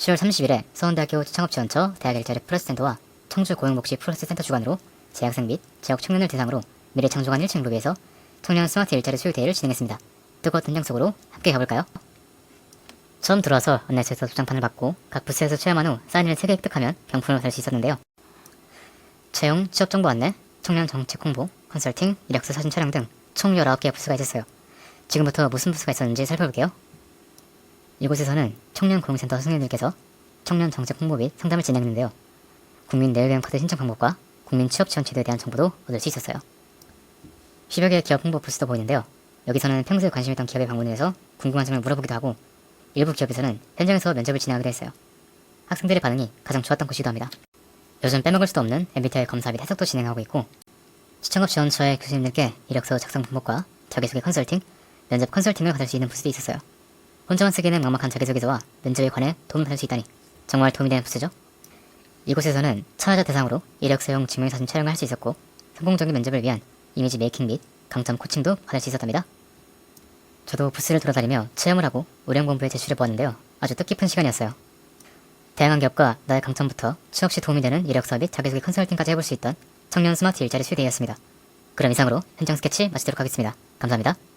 10월 30일에 서원대학교 창업지원처 대학 일자리 플러스센터와 청주 고용복지 플러스센터 주관으로 재학생 및 재학 청년을 대상으로 미래 창조관 1층 로비에서 청년 스마트 일자리 수요 대회를 진행했습니다. 뜨거운 현장 속으로 함께 가볼까요? 처음 들어와서 안내소에서 도장판을 받고 각 부스에서 체험한 후 사인을 3개 획득하면 경품을 받을 수 있었는데요. 채용, 취업정보 안내, 청년 정책 홍보, 컨설팅, 이력서 사진 촬영 등 총 19개의 부스가 있었어요. 지금부터 무슨 부스가 있었는지 살펴볼게요. 이곳에서는 청년 고용센터 선생님들께서 청년 정책 홍보 및 상담을 진행했는데요. 국민 내외교양 카드 신청 방법과 국민 취업 지원 제도에 대한 정보도 얻을 수 있었어요. 10여 개의 기업 홍보 부스도 보이는데요. 여기서는 평소에 관심 있던 기업에 방문해서 궁금한 점을 물어보기도 하고 일부 기업에서는 현장에서 면접을 진행하기도 했어요. 학생들의 반응이 가장 좋았던 곳이기도 합니다. 요즘 빼먹을 수도 없는 MBTI 검사 및 해석도 진행하고 있고 시청업 지원처의 교수님들께 이력서 작성 방법과 자기소개 컨설팅, 면접 컨설팅을 받을 수 있는 부스도 있었어요. 혼자만 쓰기에는 막막한 자기소개서와 면접에 관해 도움을 받을 수 있다니 정말 도움이 되는 부스죠. 이곳에서는 참여자 대상으로 이력서용 증명사진 촬영을 할 수 있었고 성공적인 면접을 위한 이미지 메이킹 및 강점 코칭도 받을 수 있었답니다. 저도 부스를 돌아다니며 체험을 하고 의뢰 공부에 제출해 보았는데요. 아주 뜻깊은 시간이었어요. 다양한 기업과 나의 강점부터 취업 시 도움이 되는 이력서 및 자기소개 컨설팅까지 해볼 수 있던 청년 스마트 일자리 수대였습니다. 그럼 이상으로 현장 스케치 마치도록 하겠습니다. 감사합니다.